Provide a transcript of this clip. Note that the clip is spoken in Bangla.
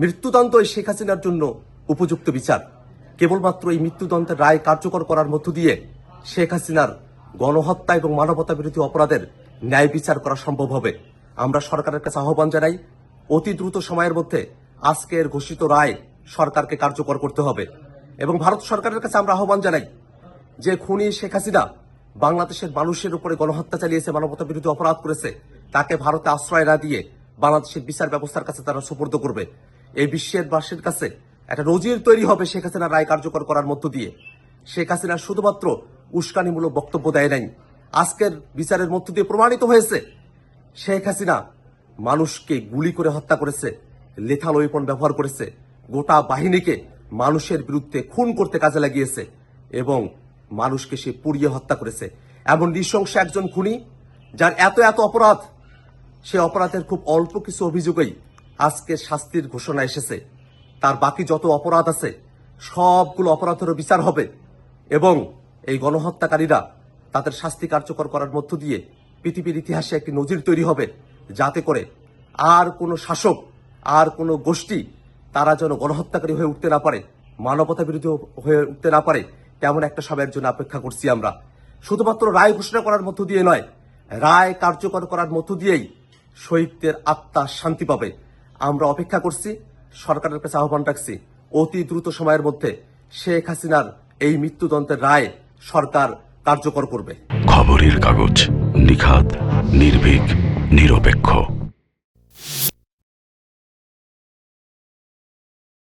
মৃত্যুদণ্ড এই শেখ হাসিনার জন্য উপযুক্ত বিচার। কেবলমাত্র এই মৃত্যুদণ্ডের রায় কার্যকর করার মধ্য দিয়ে শেখ হাসিনার গণহত্যা এবং মানবতা বিরোধী অপরাধের ন্যায় বিচার করা সম্ভব হবে। আমরা সরকারের কাছে আহ্বান জানাই, অতি দ্রুত সময়ের মধ্যে আজকের ঘোষিত রায় সরকারকে কার্যকর করতে হবে। এবং ভারত সরকারের কাছে আমরা আহ্বান জানাই যে খুনি শেখ হাসিনা বাংলাদেশের মানুষের উপরে গণহত্যা চালিয়েছে, মানবতা বিরোধী অপরাধ করেছে, তাকে ভারতে আশ্রয় না দিয়ে বাংলাদেশের বিচার ব্যবস্থার কাছে তারা সুপর্দ করবে। এই বিশ্বের বাসের কাছে একটা নজির তৈরি হবে শেখ হাসিনার রায় কার্যকর করার মধ্য দিয়ে। শেখ হাসিনা শুধুমাত্র উস্কানিমূলক বক্তব্য দেয় নাই। আজকের বিচারের মধ্য দিয়ে প্রমাণিত হয়েছে, শেখ হাসিনা মানুষকে গুলি করে হত্যা করেছে, লেথাল ওয়েপন ব্যবহার করেছে, গোটা বাহিনীকে মানুষের বিরুদ্ধে খুন করতে কাজে লাগিয়েছে এবং মানুষকে সে পুড়িয়ে হত্যা করেছে। এমন নৃশংস একজন খুনি, যার এত এত অপরাধ, সে অপরাধের খুব অল্প কিছু অভিযোগেই আজকে শাস্তির ঘোষণা এসেছে। তার বাকি যত অপরাধ আছে, সবগুলো অপরাধেরও বিচার হবে এবং এই গণহত্যাকারীরা তাদের শাস্তি কার্যকর করার মধ্য দিয়ে পৃথিবীর ইতিহাসে একটি নজির তৈরি হবে যাতে করে আর কোনো শাসক, আর কোনো গোষ্ঠী তারা যেন গণহত্যাকারী হয়ে উঠতে না পারে মানবতা বিরোধী হয়ে উঠতে না পারে, তেমন একটা সময়ের জন্য অপেক্ষা করছি আমরা। শুধুমাত্র রায় ঘোষণা করার মধ্য দিয়ে নয়, রায় কার্যকর করার মধ্য দিয়েই শহীদদের আত্মা শান্তি পাবে। আমরা অপেক্ষা করছি, সরকারের কাছে আহ্বান রাখছি, অতি দ্রুত সময়ের মধ্যে শেখ হাসিনার এই মৃত্যুদণ্ডের রায় সরকার কার্যকর করবে। খবরের কাগজ নিখাত নির্ভীক, নিরপেক্ষ।